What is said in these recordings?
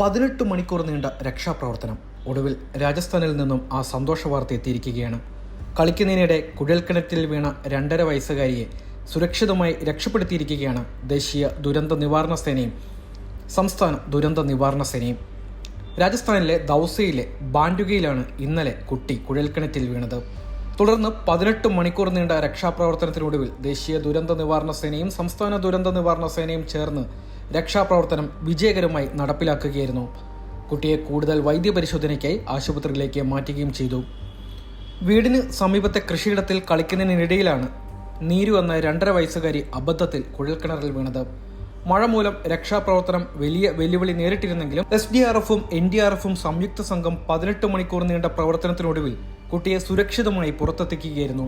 പതിനെട്ട് മണിക്കൂർ നീണ്ട രക്ഷാപ്രവർത്തനം. ഒടുവിൽ രാജസ്ഥാനിൽ നിന്നും ആ സന്തോഷ വാർത്ത എത്തിയിരിക്കുകയാണ്. കളിക്കുന്നതിനിടെ കുഴൽക്കിണറ്റിൽ വീണ രണ്ടര വയസ്സുകാരിയെ സുരക്ഷിതമായി രക്ഷപ്പെടുത്തിയിരിക്കുകയാണ് ദേശീയ ദുരന്ത നിവാരണ സേനയും സംസ്ഥാന ദുരന്ത നിവാരണ സേനയും. രാജസ്ഥാനിലെ ദൗസയിലെ ബാൻഡുകയിലാണ് ഇന്നലെ കുട്ടി കുഴൽക്കിണറ്റിൽ വീണത്. തുടർന്ന് പതിനെട്ട് മണിക്കൂർ നീണ്ട രക്ഷാപ്രവർത്തനത്തിനൊടുവിൽ ദേശീയ ദുരന്ത നിവാരണ സേനയും സംസ്ഥാന ദുരന്ത നിവാരണ സേനയും ചേർന്ന് രക്ഷാപ്രവർത്തനം വിജയകരമായി നടപ്പിലാക്കുകയായിരുന്നു. കുട്ടിയെ കൂടുതൽ വൈദ്യപരിശോധനയ്ക്കായി ആശുപത്രിയിലേക്ക് മാറ്റുകയും ചെയ്തു. വീടിന് സമീപത്തെ കൃഷിയിടത്തിൽ കളിക്കുന്നതിനിടയിലാണ് നീരു എന്ന രണ്ടര വയസ്സുകാരി അബദ്ധത്തിൽ കുഴൽക്കിണറിൽ വീണത്. മഴ മൂലം രക്ഷാപ്രവർത്തനം വലിയ വെല്ലുവിളി നേരിട്ടിരുന്നെങ്കിലും എസ് ഡി ആർ എഫും എൻ ഡി ആർ എഫും സംയുക്ത സംഘം പതിനെട്ട് മണിക്കൂർ നീണ്ട പ്രവർത്തനത്തിനൊടുവിൽ കുട്ടിയെ സുരക്ഷിതമായി പുറത്തെത്തിക്കുകയായിരുന്നു.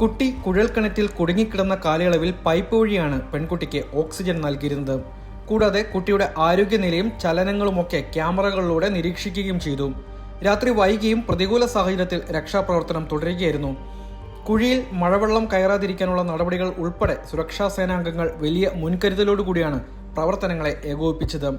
കുട്ടി കുഴൽക്കിണറ്റിൽ കുടുങ്ങിക്കിടന്ന കാലയളവിൽ പൈപ്പ് വഴിയാണ് പെൺകുട്ടിക്ക് ഓക്സിജൻ നൽകിയിരുന്നത്. കൂടാതെ കുട്ടിയുടെ ആരോഗ്യനിലയും ചലനങ്ങളുമൊക്കെ ക്യാമറകളിലൂടെ നിരീക്ഷിക്കുകയും ചെയ്തു. രാത്രി വൈകിയും പ്രതികൂല സാഹചര്യത്തിൽ രക്ഷാപ്രവർത്തനം തുടരുകയായിരുന്നു. കുഴിയിൽ മഴവെള്ളം കയറാതിരിക്കാനുള്ള നടപടികൾ ഉൾപ്പെടെ സുരക്ഷാ സേനാംഗങ്ങൾ വലിയ മുൻകരുതലോടുകൂടിയാണ് പ്രവർത്തനങ്ങളെ ഏകോപിപ്പിച്ചത്.